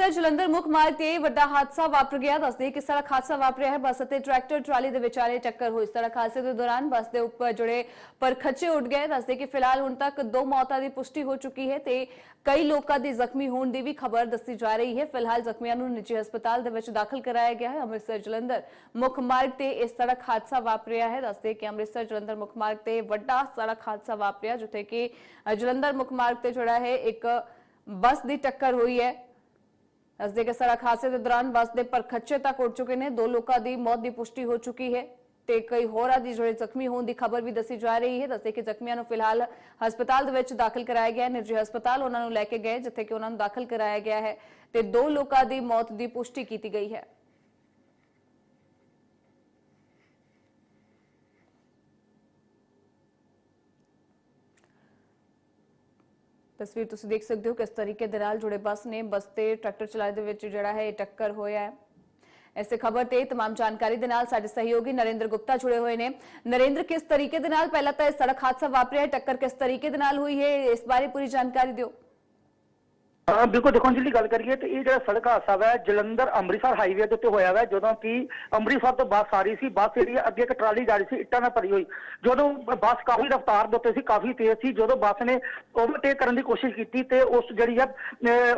ਅੰਮ੍ਰਿਤਸਰ ਜਲੰਧਰ ਮੁੱਖ ਮਾਰਗ ਤੇ ਵੱਡਾ ਹਾਦਸਾ ਵਾਪਰ ਗਿਆ। ਦੱਸਦੇ ਕਿ ਸੜਕ ਹਾਦਸਾ ਵਾਪਰਿਆ ਹੈ। ਬੱਸ ਅਤੇ ਟਰੈਕਟਰ, ਟਰਾਲੀ ਦੇ ਵਿਚਾਲੇ ਟੱਕਰ ਹੋਈ ਸੜਕ ਹਾਦਸੇ ਦੇ ਦੌਰਾਨ ਬੱਸ ਦੇ ਉੱਪਰ ਜੁੜੇ ਪਰਖੱਚੇ ਉੱਡ ਗਏ। ਦੱਸਦੇ ਕਿ ਫਿਲਹਾਲ ਹੁਣ ਤੱਕ ਦੋ ਮੌਤਾਂ ਦੀ ਪੁਸ਼ਟੀ ਹੋ ਚੁੱਕੀ ਹੈ ਤੇ ਕਈ ਲੋਕਾਂ ਦੀ ਜ਼ਖਮੀ ਹੋਣ ਦੀ ਵੀ ਖਬਰ ਦੱਸੀ ਜਾ ਰਹੀ ਹੈ। ਫਿਲਹਾਲ ਜ਼ਖਮੀਆਂ ਨੂੰ ਨਿੱਜੀ ਹਸਪਤਾਲ ਦੇ ਵਿੱਚ ਦਾਖਲ ਕਰਾਇਆ ਗਿਆ ਹੈ। ਅੰਮ੍ਰਿਤਸਰ ਜਲੰਧਰ ਮੁੱਖ ਮਾਰਗ ਤੇ ਇਹ ਸੜਕ ਹਾਦਸਾ ਵਾਪਰਿਆ ਹੈ। ਦੱਸਦੇ ਕਿ ਅੰਮ੍ਰਿਤਸਰ ਜਲੰਧਰ ਮੁੱਖ ਮਾਰਗ ਤੇ ਵੱਡਾ ਸੜਕ ਹਾਦਸਾ ਵਾਪਰਿਆ, ਜਿੱਥੇ ਕਿ ਜਲੰਧਰ ਮੁੱਖ ਮਾਰਗ ਤੇ ਜਿਹੜਾ ਹੈ। ਇੱਕ ਬੱਸ ਦੀ ਟੱਕਰ ਹੋਈ ਹੈ। ਦੱਸਦੇ ਕਿ ਸੜਕ ਹਾਦਸੇ ਦੇ ਦੌਰਾਨ ਬੱਸ ਦੇ ਪਰਖੱਚੇ ਤੱਕ ਉੱਡ ਚੁੱਕੇ ਨੇ। ਦੋ ਲੋਕਾਂ ਦੀ ਮੌਤ ਦੀ ਪੁਸ਼ਟੀ ਹੋ ਚੁੱਕੀ ਹੈ ਤੇ ਕਈ ਹੋਰਾਂ ਦੀ ਜਿਹੜੇ ਜ਼ਖਮੀ ਹੋਣ ਦੀ ਖਬਰ ਵੀ ਦੱਸੀ ਜਾ ਰਹੀ ਹੈ। ਦੱਸਦੇ ਕਿ ਜ਼ਖਮੀਆਂ ਨੂੰ ਫਿਲਹਾਲ ਹਸਪਤਾਲ ਦੇ ਵਿੱਚ ਦਾਖਲ ਕਰਾਇਆ ਗਿਆ ਹੈ। ਨਿੱਜੀ ਹਸਪਤਾਲ ਉਹਨਾਂ ਨੂੰ ਲੈ ਕੇ ਗਏ, ਜਿੱਥੇ ਕਿ ਉਹਨਾਂ ਨੂੰ ਦਾਖਲ ਕਰਾਇਆ ਗਿਆ ਹੈ ਤੇ ਦੋ ਲੋਕਾਂ ਦੀ ਮੌਤ ਦੀ ਪੁਸ਼ਟੀ ਕੀਤੀ ਗਈ ਹੈ। ਤਸਵੀਰ ਤੁਸੀਂ ਦੇਖ ਸਕਦੇ ਹੋ ਕਿਸ ਤਰੀਕੇ ਦੇ ਨਾਲ ਜੁੜੇ ਬੱਸ ਨੇ ਬੱਸ ਤੇ ਟਰੈਕਟਰ ਚਲਾਏ ਦੇ ਵਿੱਚ ਜਿਹੜਾ ਹੈ ਇਹ ਟੱਕਰ ਹੋਇਆ ਹੈ ਐਸੇ ਖਬਰ ਤੇ तमाम ਜਾਣਕਾਰੀ ਦੇ ਨਾਲ ਸਾਡੇ ਸਹਿਯੋਗੀ ਨਰਿੰਦਰ ਗੁਪਤਾ ਜੁੜੇ ਹੋਏ ਨੇ ਨਰਿੰਦਰ ਕਿਸ ਤਰੀਕੇ ਦੇ ਨਾਲ ਪਹਿਲਾਂ ਤਾਂ ਇਹ ਸੜਕ ਹਾਦਸਾ ਵਾਪਰਿਆ ਹੈ ਟੱਕਰ ਕਿਸ ਤਰੀਕੇ ਦੇ ਨਾਲ ਹੋਈ ਹੈ ਇਸ ਬਾਰੇ ਪੂਰੀ ਜਾਣਕਾਰੀ ਦਿਓ ਹਾਂ, ਬਿਲਕੁਲ ਦੇਖੋ ਜਿਹੜੀ ਗੱਲ ਕਰੀਏ ਤੇ ਇਹ ਜਿਹੜਾ ਸੜਕ ਹਾਦਸਾ ਵਾ, ਜਲੰਧਰ ਅੰਮ੍ਰਿਤਸਰ ਹਾਈਵੇ ਦੇ ਉੱਤੇ ਹੋਇਆ ਵਾ, ਜਦੋਂ ਕਿ ਅੰਮ੍ਰਿਤਸਰ ਤੋਂ ਬੱਸ ਆ ਰਹੀ ਸੀ, ਬੱਸ ਜਿਹੜੀ ਆ, ਅੱਗੇ ਇੱਕ ਟਰਾਲੀ ਜਾ ਰਹੀ ਸੀ, ਇੱਟਾਂ ਨਾਲ ਭਰੀ ਹੋਈ। ਜਦੋਂ ਬੱਸ ਕਾਫੀ ਰਫ਼ਤਾਰ ਦੇ ਉੱਤੇ ਸੀ, ਕਾਫੀ ਤੇਜ਼ ਸੀ, ਜਦੋਂ ਬੱਸ ਨੇ ਓਵਰਟੇਕ ਕਰਨ ਦੀ ਕੋਸ਼ਿਸ਼ ਕੀਤੀ ਤੇ ਉਸ ਜਿਹੜੀ ਆ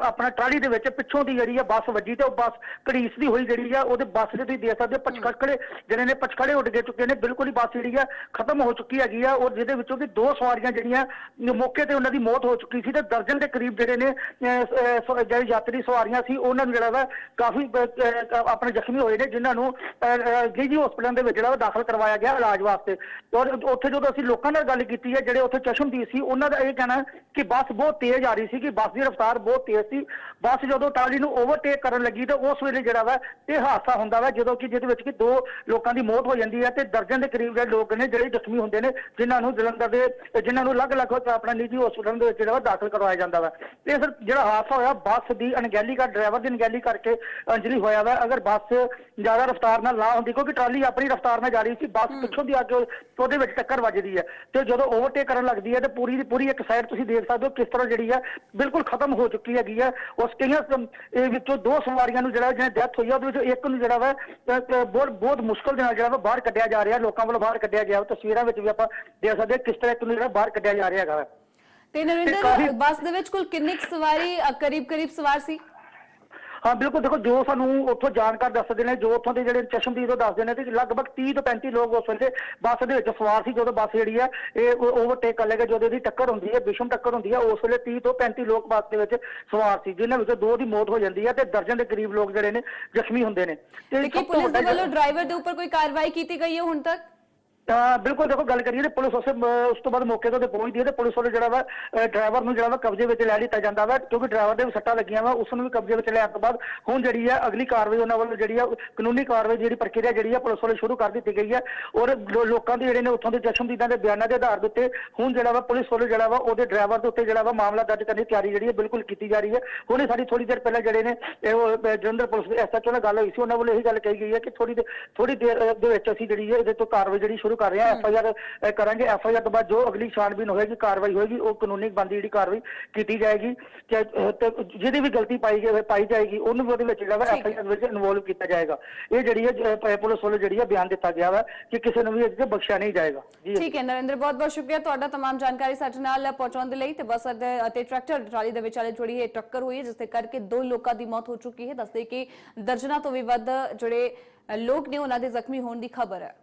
ਆਪਣਾ ਟਰਾਲੀ ਦੇ ਵਿੱਚ ਪਿੱਛੋਂ ਦੀ ਜਿਹੜੀ ਆ ਬੱਸ ਵੱਜੀ ਤੇ ਉਹ ਬੱਸ ਘੜੀਸ ਦੀ ਹੋਈ ਜਿਹੜੀ ਆ, ਉਹਦੇ ਬੱਸ ਦੇ ਤੁਸੀਂ ਦੇਖ ਸਕਦੇ ਹੋ ਪਚਕੜੇ ਜਿਹੜੇ ਨੇ, ਪਚਕੜੇ ਉੱਡ ਗਏ ਚੁੱਕੇ ਨੇ, ਬਿਲਕੁਲ ਹੀ ਬੱਸ ਜਿਹੜੀ ਆ, ਖਤਮ ਹੋ ਚੁੱਕੀ ਹੈਗੀ ਆ, ਔਰ ਜਿਹਦੇ ਵਿੱਚੋਂ ਕਿ ਦੋ ਸਵਾਰੀਆਂ ਜਿਹੜੀਆਂ, ਮੌਕੇ ਤੇ ਉਹਨਾਂ ਦੀ ਮੌਤ ਹੋ ਚੁੱਕੀ ਸੀ ਤੇ ਦਰਜਨ ਦੇ ਕਰੀਬ ਜਿਹੜੇ ਨੇ ਜਿਹੜੇ ਯਾਤਰੀ ਸਵਾਰੀਆਂ ਸੀ, ਉਹਨਾਂ ਨੂੰ ਜਿਹੜਾ ਵਾ ਕਾਫੀ ਆਪਣੇ ਜ਼ਖਮੀ ਹੋਏ ਨੇ, ਜਿਨ੍ਹਾਂ ਨੂੰ ਜੀਜੀ ਹਸਪਤਾਲ ਦੇ ਵਿੱਚ ਜਿਹੜਾ ਵਾ ਦਾਖਲ ਕਰਵਾਇਆ ਗਿਆ ਇਲਾਜ ਵਾਸਤੇ। ਔਰ ਉੱਥੇ ਜਦੋਂ ਅਸੀਂ ਲੋਕਾਂ ਨਾਲ ਗੱਲ ਕੀਤੀ ਹੈ, ਜਿਹੜੇ ਉੱਥੇ ਚਸ਼ਮਦੀਦ ਸੀ, ਉਹਨਾਂ ਦਾ ਇਹ ਕਹਿਣਾ ਕਿ ਬੱਸ ਬਹੁਤ ਤੇਜ਼ ਆ ਰਹੀ ਸੀ, ਕਿ ਬੱਸ ਦੀ ਰਫ਼ਤਾਰ ਬਹੁਤ ਤੇਜ਼ ਸੀ। ਬੱਸ ਜਦੋਂ ਟਰਾਲੀ ਨੂੰ ਓਵਰਟੇਕ ਕਰਨ ਲੱਗੀ, ਤਾਂ ਉਸ ਵੇਲੇ ਜਿਹੜਾ ਵਾ ਇਹ ਹਾਦਸਾ ਹੁੰਦਾ ਵਾ, ਜਦੋਂ ਕਿ ਜਿਹਦੇ ਵਿੱਚ ਕਿ ਦੋ ਲੋਕਾਂ ਦੀ ਮੌਤ ਹੋ ਜਾਂਦੀ ਹੈ ਤੇ ਦਰਜਨ ਦੇ ਕਰੀਬ ਜਿਹੜੇ ਲੋਕ ਨੇ ਜਿਹੜੇ ਜ਼ਖਮੀ ਹੁੰਦੇ ਨੇ, ਜਿਨ੍ਹਾਂ ਨੂੰ ਜਲੰਧਰ ਦੇ, ਜਿਨ੍ਹਾਂ ਨੂੰ ਅਲੱਗ-ਅਲੱਗ ਆਪਣਾ ਨਿੱਜੀ ਹਸਪਤਾਲ ਦੇ ਵਿੱਚ ਜਿਹੜਾ ਵਾ ਦਾਖਲ ਕਰਵਾਇਆ ਜਾਂਦਾ ਵਾ। ਤੇ ਸਰ ਜਿਹੜਾ ਹਾਦਸਾ ਹੋਇਆ। ਬੱਸ ਦੀ ਅਣਗਹਿਲੀ ਕਰ ਡਰਾਈਵਰ ਦੀ ਅਣਗਹਿਲੀ ਕਰਕੇ ਅੰਜਲੀ ਹੋਇਆ ਵਾ। ਅਗਰ ਬੱਸ ਜ਼ਿਆਦਾ ਰਫ਼ਤਾਰ ਨਾਲ ਨਾ ਹੁੰਦੀ ਕਿਉਂਕਿ ਟਰਾਲੀ ਆਪਣੀ ਰਫ਼ਤਾਰ ਨਾਲ ਜਾ ਰਹੀ ਸੀ ਬੱਸ ਪਿੱਛੋਂ ਦੀ ਆ ਕੇ ਉਹਦੇ ਵਿੱਚ ਟੱਕਰ ਵੱਜਦੀ ਹੈ ਤੇ ਜਦੋਂ ਓਵਰਟੇਕ ਕਰਨ ਲੱਗਦੀ ਹੈ ਤੇ ਪੂਰੀ ਦੀ ਪੂਰੀ ਇੱਕ ਸਾਈਡ ਤੁਸੀਂ ਦੇਖ ਸਕਦੇ ਹੋ ਕਿਸ ਤਰ੍ਹਾਂ ਜਿਹੜੀ ਹੈ ਬਿਲਕੁਲ ਖਤਮ ਹੋ ਚੁੱਕੀ ਹੈਗੀ ਹੈ। ਉਸ ਕਈਆਂ ਇਹ ਵਿੱਚੋਂ ਦੋ ਸਵਾਰੀਆਂ ਨੂੰ ਜਿਹੜਾ ਜਿਹਨੇ ਡੈਥ ਹੋਈ ਹੈ ਉਹਦੇ ਵਿੱਚੋਂ ਇੱਕ ਨੂੰ ਜਿਹੜਾ ਵਾ ਬਹੁਤ ਬਹੁਤ ਮੁਸ਼ਕਲ ਦੇ ਨਾਲ ਜਿਹੜਾ ਵਾ ਬਾਹਰ ਕੱਢਿਆ ਜਾ ਰਿਹਾ। ਲੋਕਾਂ ਵੱਲੋਂ ਬਾਹਰ ਕੱਢਿਆ ਗਿਆ। ਤਸਵੀਰਾਂ ਵਿੱਚ ਵੀ ਆਪਾਂ ਦੇਖ ਸਕਦੇ ਹਾਂ ਕਿਸ ਤਰ੍ਹਾਂ ਇੱਕ ਨੂੰ ਜਿਹੜਾ ਬਾਹਰ ਕੱਢਿਆ ਜਾ ਰਿਹਾ ਹੈਗਾ ਤੇ ਨਰਿੰਦਰ ਬੱਸ ਦੇ ਵਿੱਚ ਕੁੱਲ ਕਿੰਨੀ ਸਵਾਰੀ ਕਰੀਬ ਕਰੀਬ ਸਵਾਰ ਸੀ? ਹਾਂ ਬਿਲਕੁਲ ਦੇਖੋ ਜੋ ਸਾਨੂੰ ਉੱਥੋਂ ਜਾਣਕਾਰ ਦੱਸਦੇ ਨੇ ਜੋ ਉੱਥੋਂ ਦੇ ਜਿਹੜੇ ਚਸ਼ਮਦੀਦ ਉਹ ਦੱਸਦੇ ਨੇ ਕਿ ਲਗਭਗ 30 ਤੋਂ 35 ਲੋਕ ਉਸ ਵੇਲੇ ਬੱਸ ਦੇ ਵਿੱਚ ਸਵਾਰ ਸੀ ਜਦੋਂ ਬੱਸ ਜਿਹੜੀ ਹੈ ਇਹ ਓਵਰਟੇਕ ਕਰ ਲੇਗਾ ਜਦੋਂ ਇਹਦੀ ਟੱਕਰ ਹੁੰਦੀ ਹੈ ਵਿਸ਼ਮ ਟੱਕਰ ਹੁੰਦੀ ਹੈ ਉਸ ਵੇਲੇ 30 ਤੋਂ 35 ਲੋਕ ਬੱਸ ਦੇ ਵਿੱਚ ਸਵਾਰ ਸੀ ਜਿਨ੍ਹਾਂ ਵਿੱਚੋਂ ਦੋ ਦੀ ਮੌਤ ਹੋ ਜਾਂਦੀ ਹੈ ਤੇ ਦਰਜਨ ਦੇ ਕਰੀਬ ਲੋਕ ਜਿਹੜੇ ਨੇ ਜ਼ਖਮੀ ਹੁੰਦੇ ਨੇ। ਤੇ ਤੋਂ ਪੁਲਿਸ ਦੇ ਵੱਲੋਂ ਡਰਾਈਵਰ ਦੇ ਉੱਪਰ ਕੋਈ ਕਾਰਵਾਈ ਕੀਤੀ ਗਈ ਹੈ ਹੁਣ ਤੱਕ? ਤਾਂ ਬਿਲਕੁਲ ਦੇਖੋ ਗੱਲ ਕਰੀਏ ਤੇ ਪੁਲਿਸ ਉਸੇ ਅਹ, ਉਸ ਤੋਂ ਬਾਅਦ ਮੌਕੇ ਤੋਂ ਤੇ ਪਹੁੰਚਦੀ ਹੈ ਤੇ ਪੁਲਿਸ ਵੱਲੋਂ ਜਿਹੜਾ ਵਾ ਡਰਾਈਵਰ ਨੂੰ ਜਿਹੜਾ ਵਾ ਕਬਜ਼ੇ ਵਿੱਚ ਲੈ ਲਿੱਤਾ ਜਾਂਦਾ ਵਾ ਕਿਉਂਕਿ ਡਰਾਈਵਰ ਦੇ ਵੀ ਸੱਟਾਂ ਲੱਗੀਆਂ ਵਾ ਉਸ ਨੂੰ ਵੀ ਕਬਜ਼ੇ ਵਿੱਚ ਲੈਣ ਤੋਂ ਬਾਅਦ ਹੁਣ ਜਿਹੜੀ ਹੈ ਅਗਲੀ ਕਾਰਵਾਈ ਉਹਨਾਂ ਵੱਲੋਂ ਜਿਹੜੀ ਆ ਕਾਨੂੰਨੀ ਕਾਰਵਾਈ ਜਿਹੜੀ ਪ੍ਰਕਿਰਿਆ ਜਿਹੜੀ ਆ ਪੁਲਿਸ ਵੱਲੋਂ ਸ਼ੁਰੂ ਕਰ ਦਿੱਤੀ ਗਈ ਹੈ ਔਰ ਲੋ- ਲੋਕਾਂ ਦੇ ਜਿਹੜੇ ਨੇ ਉੱਥੋਂ ਦੇ ਚਸ਼ਮਦੀਦਾਂ ਦੇ ਬਿਆਨਾਂ ਦੇ ਆਧਾਰ ਦੇ ਉੱਤੇ ਹੁਣ ਜਿਹੜਾ ਵਾ ਪੁਲਿਸ ਵੱਲੋਂ ਜਿਹੜਾ ਵਾ ਉਹਦੇ ਡਰਾਈਵਰ ਦੇ ਉੱਤੇ ਜਿਹੜਾ ਵਾ ਮਾਮਲਾ ਦਰਜ ਕਰਨ ਦੀ ਤਿਆਰੀ ਜਿਹੜੀ ਹੈ ਬਿਲਕੁਲ ਕੀਤੀ ਜਾ ਰਹੀ ਹੈ ਹੁਣੇ ਸਾਡੀ ਥੋੜੀ ਦੇਰ ਪਹਿਲਾਂ ਜਿਹੜੇ ਨੇ ਇਹ ਉਹ, ਅਹ, ਜਲੰਧਰ ਪੁਲਿਸ ਦੇ ਐਸਐਚਓ ਨਾਲ ਗੱਲ ਹੋਈ ਸੀ ਉਹਨਾਂ ਵੱਲੋਂ ਇਹੀ ਗੱਲ ਕਹੀ ਗਈ ਹੈ ਕਿ ਥੋੜੀ ਦੇ ਥੋੜੀ ਦੇਰ ਅਹ, ਦੇ ਵਿੱਚ ਅਸੀਂ ਜਿਹੜੀ ਹੈ ਇਹਦੇ ਤੋਂ ਕਾਰਵਾਈ ਜਿਹੜੀ ਸ਼ੁਰੂ ਸ਼ੁਰੂ ਕਰ ਰਹੇ ਹਾਂ। ਐਫ ਆਈ ਆਰ ਕਰਾਂਗੇ। ਐਫ ਆਈ ਆਰ ਤੋਂ ਬਾਅਦ ਜੋ ਅਗਲੀ ਛਾਣਬੀਨ ਹੋਏਗੀ ਕਾਰਵਾਈ ਹੋਏਗੀ ਉਹ ਕਾਨੂੰਨੀ ਬੰਦੀ ਜਿਹੜੀ ਕਾਰਵਾਈ ਕੀਤੀ ਜਾਏਗੀ। ਜਿਹਦੀ ਵੀ ਗਲਤੀ ਪਾਈ ਜਾਵੇ ਪਾਈ ਜਾਏਗੀ ਉਹਨੂੰ ਉਹਦੇ ਵਿੱਚ ਜਿਹੜਾ ਐਫ ਆਈ ਆਰ ਵਿੱਚ ਇਨਵੋਲਵ ਕੀਤਾ ਜਾਏਗਾ। ਇਹ ਜਿਹੜੀ ਹੈ ਪੁਲਿਸ ਵੱਲੋਂ ਜਿਹੜੀ ਹੈ ਬਿਆਨ ਦਿੱਤਾ ਗਿਆ ਹੈ ਕਿ ਕਿਸੇ ਨੂੰ ਵੀ ਇੱਥੇ ਬਖਸ਼ਿਆ ਨਹੀਂ ਜਾਏਗਾ। ਠੀਕ ਹੈ ਨਰਿੰਦਰ ਬਹੁਤ ਬਹੁਤ ਸ਼ੁਕਰੀਆ ਤੁਹਾਡਾ ਤਮਾਮ ਜਾਣਕਾਰੀ ਸਾਡੇ ਨਾਲ ਪਹੁੰਚਾਉਣ ਦੇ ਲਈ। ਤੇ ਬੱਸ ਅਤੇ ਟਰੈਕਟਰ ਟਰਾਲੀ ਦੇ ਵਿਚਾਲੇ ਜੁੜੀ ਇਹ ਟੱਕਰ ਹੋਈ ਹੈ ਜਿਸ ਦੇ ਕਰਕੇ ਦੋ ਲੋਕਾਂ ਦੀ ਮੌਤ ਹੋ ਚੁੱਕੀ ਹੈ। ਦੱਸਦੇ ਕਿ ਦਰਜਨਾ ਤੋਂ ਵੀ ਵੱਧ ਜਿਹੜੇ ਲੋਕ ਨੇ ਉਹਨਾਂ ਦੇ ਜ਼ਖਮੀ ਹੋਣ ਦੀ ਖਬਰ ਹੈ।